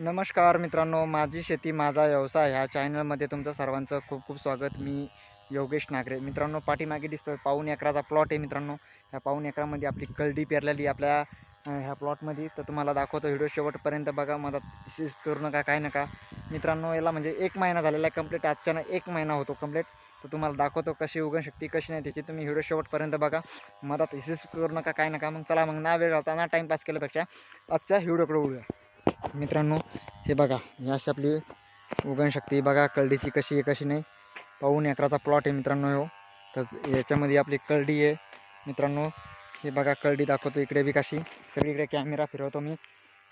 नमस्कार मित्रांनो माझी शेती माझा व्यवसाय ह्या चॅनलमध्ये तुमचं सर्वांचं खूप खूप स्वागत. मी योगेश नागरे. मित्रांनो पाठीमागे दिसतोय पाऊन एकराचा प्लॉट आहे मित्रांनो. ह्या पाऊन एकरामध्ये आपली कलडी पेरलेली आपल्या ह्या प्लॉटमध्ये तर तुम्हाला दाखवतो व्हिडिओ शेवटपर्यंत बघा. मदत करू नका काय नका. मित्रांनो याला म्हणजे एक महिना झालेला आहे कंप्लीट आजच्यानं एक महिना होतो कंप्लीट तर तुम्हाला दाखवतो कशी उगण शक्ती कशी नाही त्याची. तुम्ही व्हिडिओ शेवटपर्यंत बघा. मधात हिसीस करू नका काय नका. मग चला मग ना वेळ घालता ना टाईमपास केल्यापेक्षा आजच्या व्हिडिओकडे उडूया मित्रांनो हे बघा ही अशी आपली उगण शक्ती बघा कलडीची कशी आहे कशी नाही. पाऊन एकराचा प्लॉट आहे मित्रांनो हो तर याच्यामध्ये आपली कलडी आहे. मित्रांनो हे बघा कलडी दाखवतो इकडे बी कशी. सगळीकडे कॅमेरा फिरवतो मी.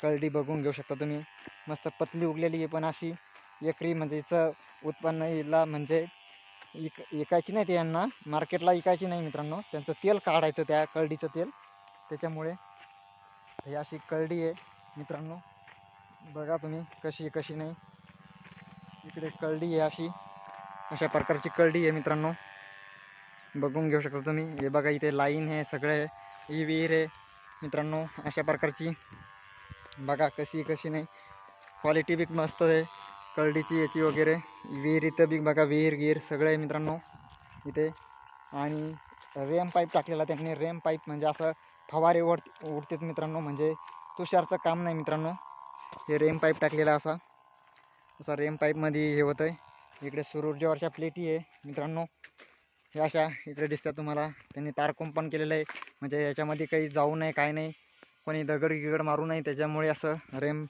कलडी बघून घेऊ शकता तुम्ही. मस्त पतली उगलेली आहे पण अशी एकरी म्हणजे हिचं उत्पन्न हिला म्हणजे इक इकायची नाही ते यांना. मार्केटला इकायची नाही मित्रांनो. त्यांचं तेल काढायचं त्या कलडीचं तेल. त्याच्यामुळे ही अशी कलडी आहे मित्रांनो. बघा तुम्ही कशी कशी नाही. इकडे कळडी आहे अशी. अशा प्रकारची कळडी आहे मित्रांनो. बघून घेऊ शकता तुम्ही. हे बघा इथे लाईन आहे सगळे ही विहीर आहे मित्रांनो अशा प्रकारची. बघा कशी कशी नाही. क्वालिटी बी मस्त आहे. कळडीची याची वगैरे. विहीर इथं बी बघा विहीर गिहीर सगळं आहे मित्रांनो. इथे. आणि रेम पाईप टाकलेला त्यांनी. रेम पाईप म्हणजे असं फवारे उड उडतात मित्रांनो. म्हणजे तुषारचं काम नाही मित्रांनो. हे रेम पाईप टाकलेला असा. असा रेम पाईपमध्ये हे होतं आहे इकडे सुरूरजेवरच्या प्लेटी आहे मित्रांनो. हे अशा इकडे दिसतात तुम्हाला. त्यांनी तारकोम पण केलेलं आहे. म्हणजे याच्यामध्ये काही जाऊ नये काय नाही कोणी दगड गिगड मारू नये. त्याच्यामुळे असं रेम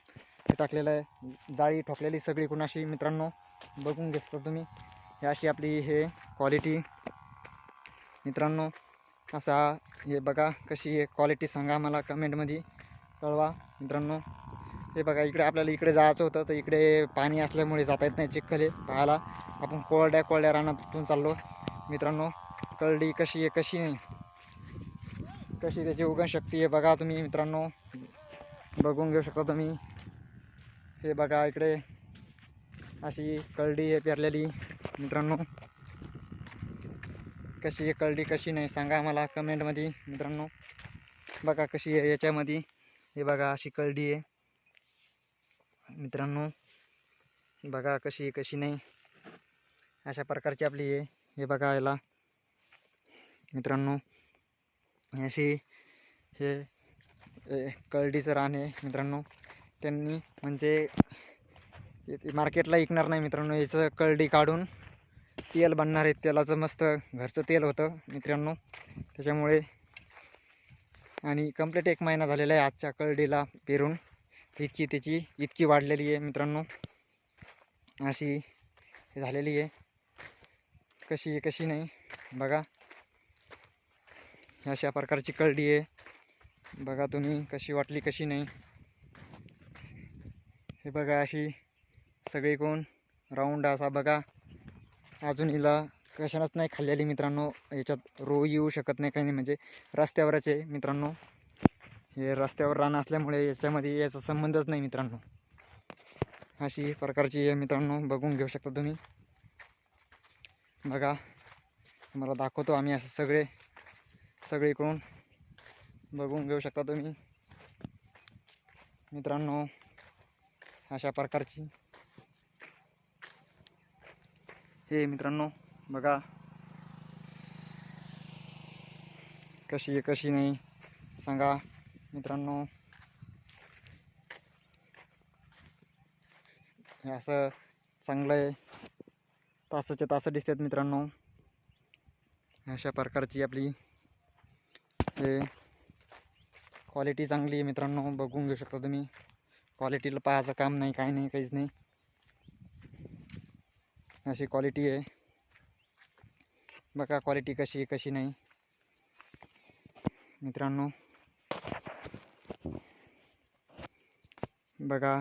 हे टाकलेलं आहे. जाळी ठोकलेली सगळी कुणाशी मित्रांनो. बघून घेता तुम्ही. हे अशी आपली हे क्वालिटी मित्रांनो असा हे बघा कशी आहे क्वालिटी सांगा मला कमेंटमध्ये कळवा मित्रांनो. हे बघा इकडे आपल्याला इकडे जायचं होतं तर इकडे पाणी असल्यामुळे जाता येत नाही चिखल आहे. पाहायला आपण कोरड्या कोरड्या रानातून चाललो. मित्रांनो कळडी कशी आहे कशी नाही? कशी त्याची उगण शक्ती आहे बघा तुम्ही मित्रांनो. बघून घेऊ शकता तुम्ही. हे बघा इकडे अशी कळडी आहे पेरलेली मित्रांनो. कशी आहे कळडी कशी नाही सांगा मला कमेंटमध्ये मित्रांनो. बघा कशी आहे याच्यामध्ये. हे बघा अशी कळडी आहे. मित्रांनो बघा कशी कशी नाही. अशा प्रकारची आपली हे हे बघा याला. मित्रांनो अशी हे कळडीचं रान आहे मित्रांनो. त्यांनी म्हणजे मार्केटला विकणार नाही मित्रांनो. याचं कळडी काढून तेल बनणार आहे. तेलाचं मस्त घरचं तेल होतं मित्रांनो. त्याच्यामुळे आणि कंप्लीट एक महिना झालेला आहे आजच्या कळडीला पेरून. इतकी त्याची इतकी वाढलेली आहे मित्रांनो. अशी झालेली आहे. कशी आहे कशी नाही बघा. अशा प्रकारची कळडी आहे. बघा तुम्ही कशी वाटली कशी नाही. हे बघा अशी सगळी कोण राऊंड असा बघा. अजून हिला कशानच नाही खाल्लेली मित्रांनो. याच्यात रो येऊ शकत नाही काही नाही. म्हणजे रस्त्यावरच आहे मित्रांनो. हे रस्त्यावर रान असल्यामुळे याच्यामध्ये याचा संबंधच नाही मित्रांनो. अशी प्रकारची आहे मित्रांनो बघून घेऊ शकता तुम्ही. बघा तुम्हाला दाखवतो आम्ही असं सगळे सगळीकडून बघून घेऊ शकता तुम्ही. मित्रांनो अशा प्रकारची. हे मित्रांनो बघा. कशी आहे कशी नाही सांगा. मित्रांनो हे असं चांगलं आहे. तासाचे तास दिसतात मित्रांनो. अशा प्रकारची आपली हे क्वालिटी चांगली आहे मित्रांनो. बघून घेऊ शकता तुम्ही. क्वालिटीला पाहायचं काम नाही काही नाही काहीच नाही. अशी क्वालिटी आहे. बघा क्वालिटी कशी आहे कशी नाही. मित्रांनो बघा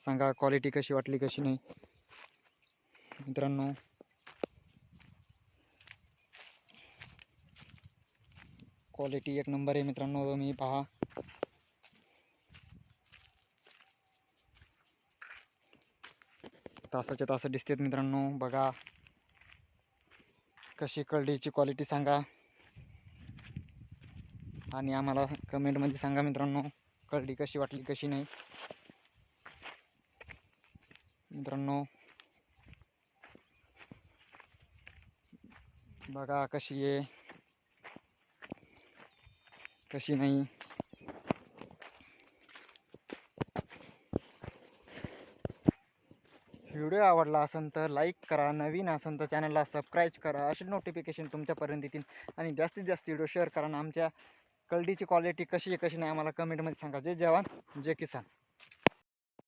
सांगा क्वालिटी कशी वाटली कशी नाही. मित्रांनो. क्वालिटी एक नंबर आहे मित्रांनो तुम्ही पहा. तासाच्या तास दिसतात मित्रांनो बघा. कशी कळडीची क्वालिटी सांगा. आणि आम्हाला कमेंटमध्ये सांगा मित्रांनो कळडी कशी वाटली कशी नाही. मित्रांनो. बघा कशी आहे. कशी नाही. व्हिडिओ आवडला असेल तर लाईक करा नवीन असेल तर चॅनलला सबस्क्राईब करा असे नोटिफिकेशन तुमच्यापर्यंत येतील. आणि जास्तीत जास्त व्हिडिओ शेअर करा आणि आमच्या कलडीची क्वालिटी कशी आहे कशी नाही आम्हाला कमेंटमध्ये सांगा. जे जवान जे किसान.